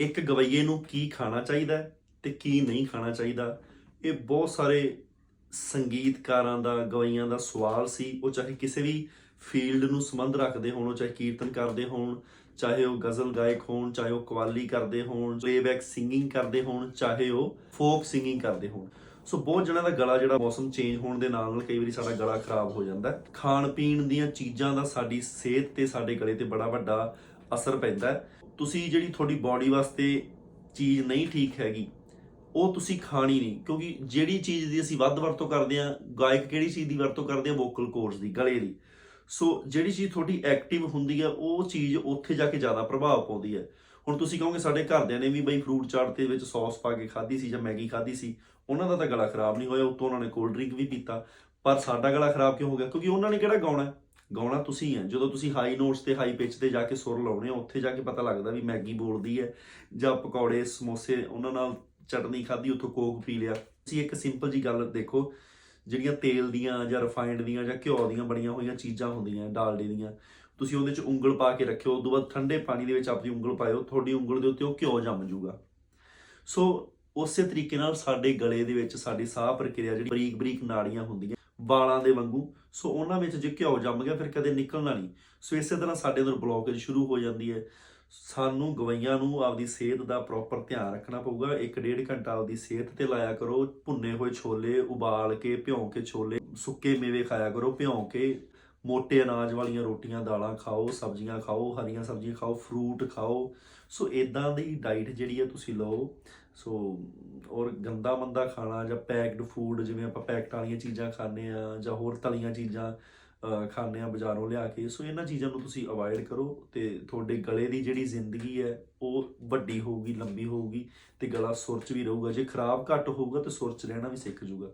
ਇੱਕ ਗਵਈਏ ਨੂੰ ਕੀ ਖਾਣਾ ਚਾਹੀਦਾ ਹੈ ਤੇ ਕੀ ਨਹੀਂ ਖਾਣਾ ਚਾਹੀਦਾ। ਇਹ ਬਹੁਤ ਸਾਰੇ ਸੰਗੀਤਕਾਰਾਂ ਦਾ, ਗਵਈਆਂ ਦਾ ਸਵਾਲ ਸੀ। ਉਹ ਚਾਹੇ ਕਿਸੇ ਵੀ ਫੀਲਡ ਨੂੰ ਸੰਬੰਧ ਰੱਖਦੇ ਹੋਣ, ਚਾਹੇ ਕੀਰਤਨ ਕਰਦੇ ਹੋਣ, ਚਾਹੇ ਉਹ ਗਜ਼ਲ ਗਾਇਕ ਹੋਣ, ਚਾਹੇ ਉਹ ਕਵਾਲੀ ਕਰਦੇ ਹੋਣ, ਪਲੇਬੈਕ ਸਿੰਗਿੰਗ ਕਰਦੇ ਹੋਣ, ਚਾਹੇ ਉਹ ਫੋਕ ਸਿੰਗਿੰਗ ਕਰਦੇ ਹੋਣ। ਸੋ ਬਹੁਤ ਜਣਾਂ ਦਾ ਗਲਾ ਜਿਹੜਾ ਮੌਸਮ ਚੇਂਜ ਹੋਣ ਦੇ ਨਾਲ ਨਾਲ ਕਈ ਵਾਰੀ ਸਾਡਾ ਗਲਾ ਖਰਾਬ ਹੋ ਜਾਂਦਾ ਹੈ। ਖਾਣ ਪੀਣ ਦੀਆਂ ਚੀਜ਼ਾਂ ਦਾ ਸਾਡੀ ਸਿਹਤ ਤੇ ਸਾਡੇ ਗਲੇ ਤੇ ਬੜਾ ਵੱਡਾ ਅਸਰ ਪੈਂਦਾ ਹੈ। ਤੁਸੀਂ ਜਿਹੜੀ ਤੁਹਾਡੀ ਬਾਡੀ ਵਾਸਤੇ ਚੀਜ਼ ਨਹੀਂ ਠੀਕ ਹੈਗੀ, ਉਹ ਤੁਸੀਂ ਖਾਣੀ ਨਹੀਂ। ਕਿਉਂਕਿ ਜਿਹੜੀ ਚੀਜ਼ ਦੀ ਅਸੀਂ ਵੱਧ ਵਰਤੋਂ ਕਰਦੇ ਆ ਗਾਇਕ ਕਿਹੜੀ ਚੀਜ਼ ਦੀ ਵਰਤੋਂ ਕਰਦੇ ਆ? ਵੋਕਲ ਕੋਰਸ ਦੀ, ਗਲੇ ਦੀ। ਸੋ ਜਿਹੜੀ ਚੀਜ਼ ਤੁਹਾਡੀ ਐਕਟਿਵ ਹੁੰਦੀ ਹੈ, ਉਹ ਚੀਜ਼ ਉੱਥੇ ਜਾ ਕੇ ਜ਼ਿਆਦਾ ਪ੍ਰਭਾਵ ਪਾਉਂਦੀ ਹੈ। ਹੁਣ ਤੁਸੀਂ ਕਹੋਗੇ ਸਾਡੇ ਘਰਦਿਆਂ ਨੇ ਵੀ ਬਈ ਫਰੂਟ ਚਾਟ ਦੇ ਵਿੱਚ ਸੌਸ ਪਾ ਕੇ ਖਾਧੀ ਸੀ ਜਾਂ ਮੈਗੀ ਖਾਧੀ ਸੀ, ਉਹਨਾਂ ਦਾ ਤਾਂ ਗਲਾ ਖਰਾਬ ਨਹੀਂ ਹੋਇਆ, ਉਤੋਂ ਉਹਨਾਂ ਨੇ ਕੋਲਡ ਡਰਿੰਕ ਵੀ ਪੀਤਾ। ਪਰ ਸਾਡਾ ਗਲਾ ਖਰਾਬ ਕਿਉਂ ਹੋ ਗਿਆ? ਕਿਉਂਕਿ ਉਹਨਾਂ ਨੇ ਕਿਹੜਾ ਗਾਉਣਾ ਗਾਉਣਾ ਤੁਸੀਂ ਹੈ। ਜਦੋਂ ਤੁਸੀਂ ਹਾਈ ਨੋਟਸ ਤੇ ਹਾਈ ਪਿਚ ਤੇ ਜਾ ਕੇ ਸੁਰ ਲਾਉਣੇ ਆ ਉੱਥੇ ਜਾ ਕੇ ਪਤਾ ਲੱਗਦਾ ਵੀ ਮੈਗੀ ਬੋਲਦੀ ਹੈ ਜਾਂ ਪਕੌੜੇ, ਸਮੋਸੇ, ਉਹਨਾਂ ਨਾਲ ਚਟਨੀ ਖਾਧੀ, ਉੱਥੋਂ ਕੋਕ ਪੀ ਲਿਆ। ਤੁਸੀਂ ਇੱਕ ਸਿੰਪਲ ਜੀ ਗੱਲ ਦੇਖੋ, ਜਿਹੜੀਆਂ ਤੇਲ ਦੀਆਂ ਜਾਂ ਰਿਫਾਈਨਡ ਦੀਆਂ ਜਾਂ ਘਿਓ ਦੀਆਂ ਬਣੀਆਂ ਹੋਈਆਂ ਚੀਜ਼ਾਂ ਹੁੰਦੀਆਂ ਡਾਲਡੇ ਦੀਆਂ ਤੁਸੀਂ ਉਹਦੇ 'ਚ ਉਂਗਲ ਪਾ ਕੇ ਰੱਖਿਓ ਉਸ ਤੋਂ ਬਾਅਦ ਠੰਡੇ ਪਾਣੀ ਦੇ ਵਿੱਚ ਆਪਣੀ ਉਂਗਲ ਪਾਇਓ, ਤੁਹਾਡੀ ਉਂਗਲ ਦੇ ਉੱਤੇ ਉਹ ਘਿਓ ਜੰਮ ਜੂਗਾ। ਸੋ ਉਸੇ ਤਰੀਕੇ ਨਾਲ ਸਾਡੇ ਗਲੇ ਦੇ ਵਿੱਚ, ਸਾਡੀ ਸਾਹ ਪ੍ਰਕਿਰਿਆ ਜਿਹੜੀ ਬਰੀਕ ਬਰੀਕ ਨਾੜੀਆਂ ਹੁੰਦੀਆਂ, ਵਾਲਾਂ ਦੇ ਵਾਂਗੂ ਸੋ ਉਹਨਾਂ ਵਿੱਚ ਜੇ ਘਿਓ ਜੰਮ ਗਿਆ, ਫਿਰ ਕਦੇ ਨਿਕਲਣਾ ਨਹੀਂ। ਸੋ ਇਸੇ ਤਰ੍ਹਾਂ ਸਾਡੇ ਅੰਦਰ ਬਲੌਕੇਜ ਸ਼ੁਰੂ ਹੋ ਜਾਂਦੀ ਹੈ। ਸਾਨੂੰ ਗਵਈਆਂ ਨੂੰ ਆਪਦੀ ਸਿਹਤ ਦਾ ਪ੍ਰੋਪਰ ਧਿਆਨ ਰੱਖਣਾ ਪਊਗਾ। ਇੱਕ ਡੇਢ ਘੰਟਾ ਆਪਦੀ ਸਿਹਤ ਤੇ ਲਾਇਆ ਕਰੋ। ਭੁੰਨੇ ਹੋਏ ਛੋਲੇ ਉਬਾਲ ਕੇ, ਭਿਉਂ ਕੇ ਛੋਲੇ ਸੁੱਕੇ ਮੇਵੇ ਖਾਇਆ ਕਰੋ, ਭਿਉਂ ਕੇ। ਮੋਟੇ ਅਨਾਜ ਵਾਲੀਆਂ ਰੋਟੀਆਂ, ਦਾਲਾਂ ਖਾਓ, ਸਬਜ਼ੀਆਂ ਖਾਓ, ਹਰੀਆਂ ਸਬਜ਼ੀਆਂ ਖਾਓ ਫਰੂਟ ਖਾਓ। ਸੋ ਇਦਾਂ ਦੀ ਡਾਈਟ ਜਿਹੜੀ ਹੈ ਤੁਸੀਂ ਲਓ। ਸੋ ਔਰ ਗੰਦਾ ਮੰਦਾ ਖਾਣਾ ਜਾਂ ਪੈਕਡ ਫੂਡ ਜਿਵੇਂ ਆਪਾਂ ਪੈਕਟ ਵਾਲੀਆਂ ਚੀਜ਼ਾਂ ਖਾਂਦੇ ਆ ਜਾਂ ਹੋਰ ਤਲੀਆਂ ਚੀਜ਼ਾਂ ਖਾਂਦੇ ਆ ਬਾਜ਼ਾਰੋਂ ਲਿਆ ਕੇ। ਸੋ ਇਹਨਾਂ ਚੀਜ਼ਾਂ ਨੂੰ ਤੁਸੀਂ ਅਵਾਇਡ ਕਰੋ ਤੇ ਤੁਹਾਡੇ ਗਲੇ ਦੀ ਜਿਹੜੀ ਜ਼ਿੰਦਗੀ ਹੈ, ਉਹ ਵੱਡੀ ਹੋਊਗੀ, ਲੰਬੀ ਹੋਊਗੀ ਤੇ ਗਲਾ ਸੁਰ 'ਚ ਵੀ ਰਹੂਗਾ। ਜੇ ਖਰਾਬ ਘੱਟ ਹੋਊਗਾ ਤੇ ਸੁਰ 'ਚ ਰਹਿਣਾ ਵੀ ਸਿੱਖ ਜੂਗਾ।